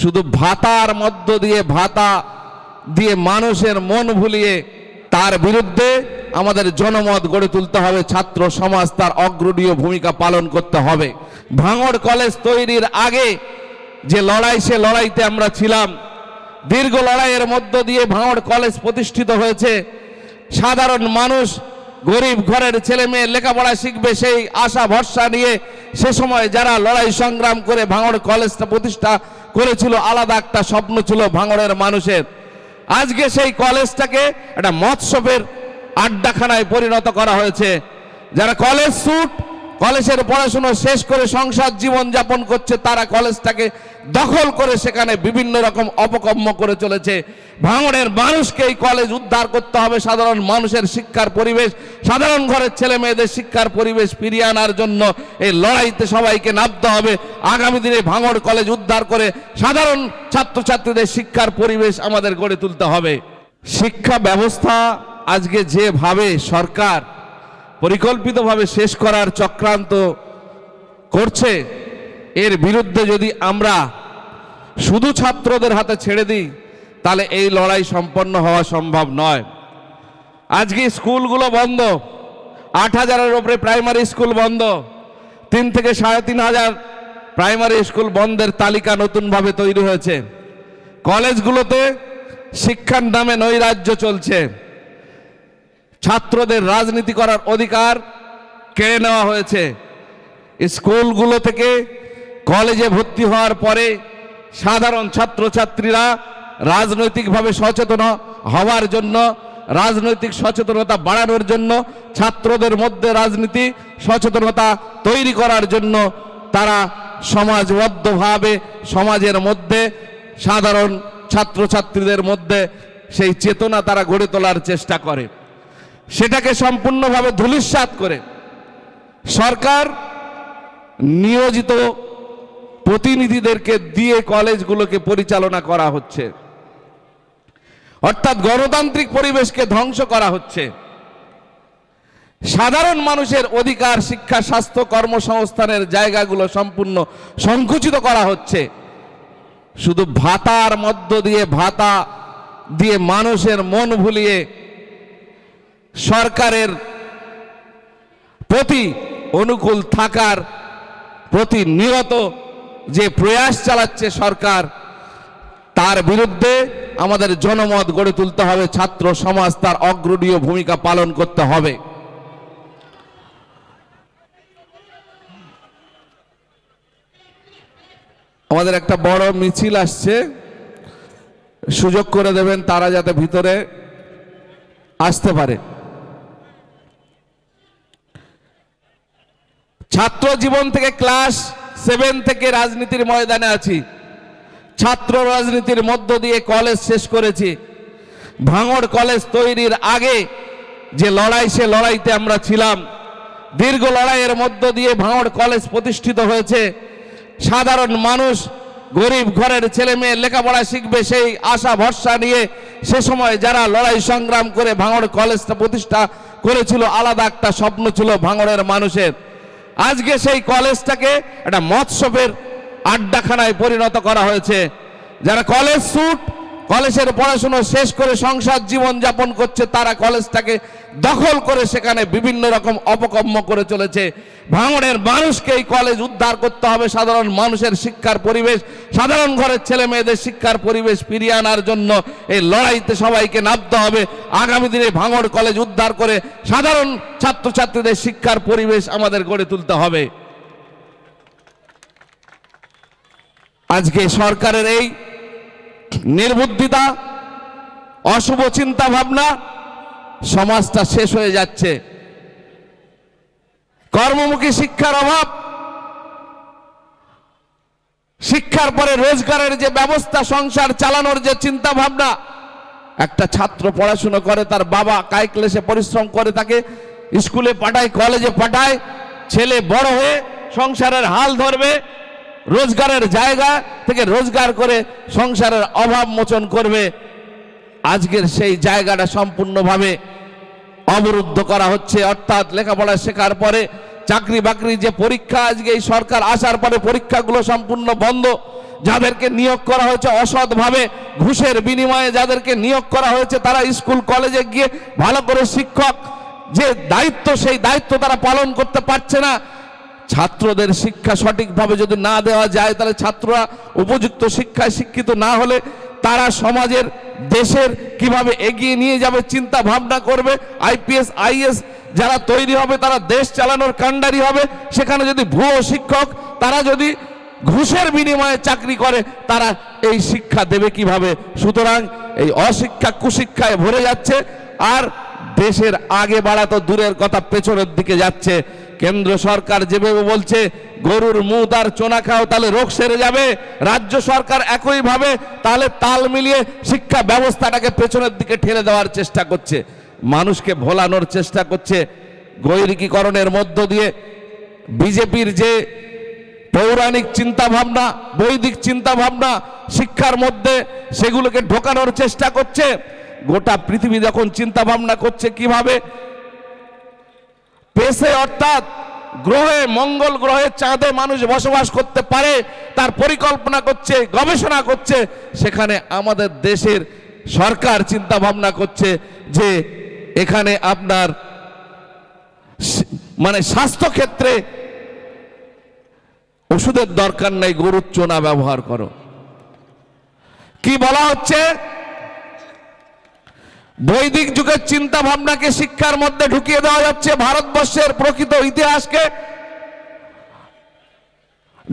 শুধু ভাতার মধ্য দিয়ে, ভাতা দিয়ে মানুষের মন ভুলিয়ে তার বিরুদ্ধে আমাদের জনমত গড়ে তুলতে হবে। ছাত্র সমাজ তার অগ্রণীয় ভূমিকা পালন করতে হবে। ভাঙড় কলেজ তৈরির আগে যে লড়াই, সে লড়াইতে আমরা ছিলাম। দীর্ঘ লড়াইয়ের মধ্য দিয়ে ভাঙড় কলেজ প্রতিষ্ঠিত হয়েছে। সাধারণ মানুষ, গরিব ঘরের ছেলে মেয়ে লেখাপড়া শিখবে সেই আশা ভরসা নিয়ে সে সময় যারা লড়াই সংগ্রাম করে ভাঙড় কলেজটা প্রতিষ্ঠা করেছিল, আলাদা একটা স্বপ্ন ছিল ভাঙড়ের মানুষের। আজকে সেই কলেজটাকে একটা মৎসবের আড্ডাখানায় পরিণত করা হয়েছে। যারা কলেজ স্যুট, কলেজের পড়াশোনা শেষ করে সংসার জীবন যাপন করছে, তারা কলেজটাকে দখল করে সেখানে বিভিন্ন রকম অপকর্ম করে চলেছে। ভাঙড়ের মানুষকে এই কলেজ উদ্ধার করতে হবে। সাধারণ মানুষের শিক্ষার পরিবেশ, সাধারণ ঘরের ছেলে মেয়েদের শিক্ষার পরিবেশ ফিরিয়ে আনার জন্য এই লড়াইতে সবাইকে নামতে হবে। আগামী দিনে ভাঙড় কলেজ উদ্ধার করে সাধারণ ছাত্রছাত্রীদের শিক্ষার পরিবেশ আমাদের গড়ে তুলতে হবে। শিক্ষা ব্যবস্থা আজকে যেভাবে সরকার পরিকল্পিতভাবে শেষ করার চক্রান্ত করছে এর বিরুদ্ধে যদি আমরা শুধু ছাত্রদের হাতে ছেড়ে দিই, তাহলে এই লড়াই সম্পন্ন হওয়া সম্ভব নয়। আজকে স্কুলগুলো বন্ধ, আট হাজারের ওপরে প্রাইমারি স্কুল বন্ধ, তিন থেকে সাড়ে তিন হাজার প্রাইমারি স্কুল বন্ধের তালিকা নতুনভাবে তৈরি হয়েছে। কলেজগুলোতে শিক্ষার নামে নৈরাজ্য চলছে। ছাত্রদের রাজনীতি করার অধিকার কেড়ে নেওয়া হয়েছে। স্কুলগুলো থেকে কলেজে ভর্তি হওয়ার পরে সাধারণ ছাত্রছাত্রীরা রাজনৈতিকভাবে সচেতন হওয়ার জন্য, রাজনৈতিক সচেতনতা বাড়ানোর জন্য, ছাত্রদের মধ্যে রাজনীতি সচেতনতা তৈরি করার জন্য তারা সমাজবদ্ধভাবে সমাজের মধ্যে, সাধারণ ছাত্রছাত্রীদের মধ্যে সেই চেতনা তারা গড়ে তোলার চেষ্টা করে। সেটাকে সম্পূর্ণভাবে ধূলিসাৎ করে। সরকার নিয়োজিত প্রতিনিধিদেরকে দিয়ে কলেজগুলোকে পরিচালনা করা হচ্ছে। অর্থাৎ গণতান্ত্রিক পরিবেশকে ধ্বংস করা হচ্ছে। সাধারণ মানুষের অধিকার, শিক্ষা, স্বাস্থ্য, কর্মসংস্থানের জায়গাগুলো সম্পূর্ণ সংকুচিত করা হচ্ছে। শুধু ভাতার মধ্য দিয়ে, ভাতা দিয়ে মানুষের মন ভুলিয়ে সরকারের প্রতি অনুকূল থাকার প্রতি নিরত যে প্রয়াস চালাচ্ছে সরকার, তার বিরুদ্ধে আমাদের জনমত গড়ে তুলতে হবে, ছাত্র সমাজ তার অগ্রণীয় ভূমিকা পালন করতে হবে। আমাদের একটা বড় মিছিল আসছে, সুযোগ করে দেবেন তারা যাতে ভিতরে আসতে পারে। ছাত্র জীবন থেকে ক্লাস সেভেন থেকে রাজনীতির ময়দানে আছি। ছাত্র রাজনীতির মধ্য দিয়ে কলেজ শেষ করেছি। ভাঙড় কলেজ তৈরির আগে যে লড়াই, সে লড়াইতে আমরা ছিলাম। দীর্ঘ লড়াইয়ের মধ্য দিয়ে ভাঙড় কলেজ প্রতিষ্ঠিত হয়েছে। সাধারণ মানুষ, গরিব ঘরের ছেলে মেয়ে লেখাপড়া শিখবে সেই আশা, ভরসা নিয়ে সে সময় যারা লড়াই সংগ্রাম করে ভাঙড় কলেজটা প্রতিষ্ঠা করেছিল, আলাদা একটা স্বপ্ন ছিল ভাঙড়ের মানুষের। আজকে সেই কলেজটাকে একটা মৎসবের আড্ডাখানায় পরিণত করা হয়েছে। যারা কলেজ স্যুট কলেজের পড়াশোনা শেষ করে সংসার জীবন যাপন করছে, তারা কলেজটাকে দখল করে সেখানে বিভিন্ন রকম অপকর্ম করে চলেছে। ভাঙড়ের মানুষকে এই কলেজ উদ্ধার করতে হবে। সাধারণ মানুষের শিক্ষার পরিবেশ, সাধারণ ঘরের ছেলে মেয়েদের শিক্ষার পরিবেশ ফিরিয়ে আনার জন্য এই লড়াইতে সবাইকে নামতে হবে। আগামী দিনে ভাঙড় কলেজ উদ্ধার করে সাধারণ ছাত্রছাত্রীদের শিক্ষার পরিবেশ আমাদের গড়ে তুলতে হবে। আজকে সরকারের এই নির্বুদ্ধিতা, অশুভ চিন্তা ভাবনা সমাজটা শেষ হয়ে যাচ্ছে। কর্মমুখী শিক্ষার অভাব, শিক্ষার পরে রোজগারের যে ব্যবস্থা, সংসার চালানোর যে চিন্তা ভাবনা একটা ছাত্র পড়াশুনো করে, তার বাবা কায় ক্লেশে পরিশ্রম করে তাকে স্কুলে পাঠায়, কলেজে পাঠায়, ছেলে বড় হয়ে সংসারের হাল ধরবে রোজগারের জায়গা থেকে রোজগার করে সংসারের অভাব মোচন করবে। আজকের সেই জায়গাটা সম্পূর্ণভাবে অবরুদ্ধ করা হচ্ছে। অর্থাৎ লেখাপড়া শেখার পরে চাকরি বাকরি যে পরীক্ষা আজকে এই সরকার আসার পরে পরীক্ষাগুলো সম্পূর্ণ বন্ধ। যাদেরকে নিয়োগ করা হয়েছে অসৎভাবে, ঘুষের বিনিময়ে যাদেরকে নিয়োগ করা হয়েছে, তারা স্কুল, কলেজে গিয়ে ভালো করে শিক্ষক, যে দায়িত্ব, সেই দায়িত্ব তারা পালন করতে পারছে না। ছাত্রদের শিক্ষা সঠিকভাবে যদি না দেওয়া যায়, তাহলে ছাত্ররা উপযুক্ত শিক্ষায় শিক্ষিত না হলে তারা সমাজের, দেশের কীভাবে এগিয়ে নিয়ে যাবে চিন্তা ভাবনা করবে। আইপিএস, আইএস যারা তৈরি হবে, তারা দেশ চালানোর কাণ্ডারি হবে। সেখানে যদি ভুয়ো শিক্ষক, তারা যদি ঘুষের বিনিময়ে চাকরি করে, তারা এই শিক্ষা দেবে কীভাবে? সুতরাং এই অশিক্ষা কুশিক্ষায় ভরে যাচ্ছে। আর দেশের আগে বাড়া তো দূরের কথা, পেছনের দিকে যাচ্ছে। কেন্দ্র সরকার যেভাবে বলছে, গরুর মুদ আর চোনা খাও, তাহলে রোগ সেরে যাবে। রাজ্য সরকার একইভাবে তাহলে তাল মিলিয়ে শিক্ষা ব্যবস্থাটাকে পেছনের দিকে ঠেলে দেওয়ার চেষ্টা করছে। মানুষকে ভোলানোর চেষ্টা করছে। গৈরিকীকরণের মধ্য দিয়ে বিজেপির যে পৌরাণিক চিন্তা ভাবনা বৈদিক চিন্তা ভাবনা শিক্ষার মধ্যে সেগুলোকে ঢোকানোর চেষ্টা করছে। গোটা পৃথিবী যখন চিন্তা ভাবনা করছে, কীভাবে পেশে অর্থাৎ গ্রহে, মঙ্গল গ্রহে চাঁদে মানুষ বসবাস করতে পারে, তার পরিকল্পনা করছে, গবেষণা করছে, সেখানে আমাদের দেশের সরকার চিন্তা ভাবনা করছে যে এখানে আপনার মানে স্বাস্থ্য ক্ষেত্রে ওষুধের দরকার নেই, গরুর চোনা ব্যবহার করো। কি বলা হচ্ছে? বৈদিক যুগের চিন্তা ভাবনাকে শিক্ষার মধ্যে ঢুকিয়ে দেওয়া যাচ্ছে ভারতবর্ষের প্রকৃত ইতিহাসকে।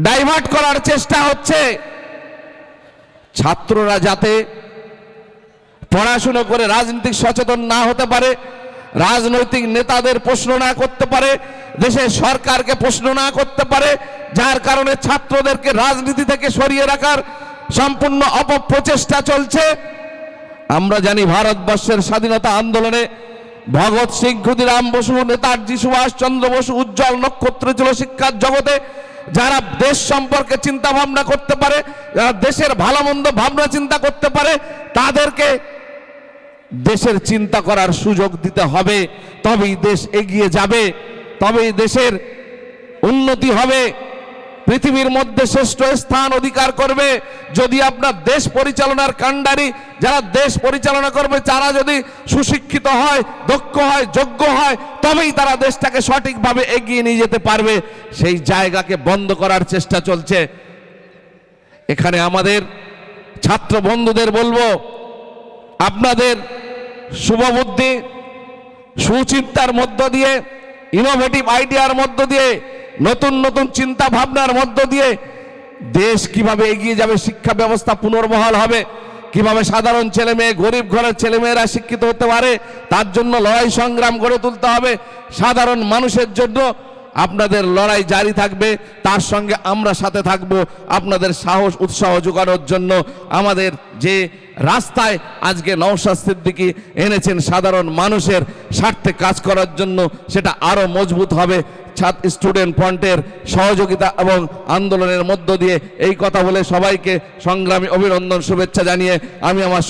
ডাইভার্ট করার চেষ্টা হচ্ছে ছাত্ররা যাতে পড়াশুনো করে রাজনৈতিক সচেতন না হতে পারে, রাজনৈতিক নেতাদের প্রশ্ন না করতে পারে, দেশের সরকারকে প্রশ্ন না করতে পারে, যার কারণে ছাত্রদেরকে রাজনীতি থেকে সরিয়ে রাখার সম্পূর্ণ অপপ্রচেষ্টা চলছে। আমরা জানি ভারতবর্ষের স্বাধীনতা আন্দোলনে ভগৎ সিং, ক্ষুদিরাম বসু, নেতাজি সুভাষ চন্দ্র বসু, উজ্জ্বল নক্ষত্র ছিল শিক্ষার জগতে। যারা দেশ সম্পর্কে চিন্তা ভাবনা করতে পারে, যারা দেশের ভালো মন্দ ভাবনা চিন্তা করতে পারে, তাদেরকে দেশের চিন্তা করার সুযোগ দিতে হবে। তবেই দেশ এগিয়ে যাবে, তবেই দেশের উন্নতি হবে। পৃথিবীর মধ্যে শ্রেষ্ঠ স্থান অধিকার করবে যদি আপনার দেশ পরিচালনার কাণ্ডারি, যারা দেশ পরিচালনা করবে, তারা যদি সুশিক্ষিত হয়, দক্ষ হয়, যোগ্য হয়, তবেই তারা দেশটাকে সঠিকভাবে এগিয়ে নিয়ে যেতে পারবে। সেই জায়গাকে বন্ধ করার চেষ্টা চলছে। এখানে আমাদের ছাত্র বন্ধুদের বলব, আপনাদের শুভবুদ্ধি, সুচিন্তার মধ্য দিয়ে ইনোভেটিভ আইডিয়ার মধ্য দিয়ে নতুন নতুন চিন্তা ভাবনার মধ্য দিয়ে দেশ কীভাবে এগিয়ে যাবে, শিক্ষা ব্যবস্থা পুনর্বহাল হবে, কীভাবে সাধারণ ছেলে মেয়ে, গরিব ঘরের ছেলেমেয়েরা শিক্ষিত হতে পারে, তার জন্য লড়াই সংগ্রাম গড়ে তুলতে হবে। সাধারণ মানুষের জন্য আপনাদের লড়াই জারি থাকবে, তার সঙ্গে আমরা সাথে থাকব, আপনাদের সাহস, উৎসাহ যোগানোর জন্য আমাদের যে রাস্তায় আজকে নওশাদ সিদ্দিকি এনেছেন সাধারণ মানুষের স্বার্থে কাজ করার জন্য, সেটা আরও মজবুত হবে। ছাত্র স্টুডেন্ট ফ্রন্টের সহযোগিতা এবং আন্দোলনের মধ্য দিয়ে এই কথা বলে সবাইকে সংগ্রামী অভিনন্দন, শুভেচ্ছা জানিয়ে আমি আমার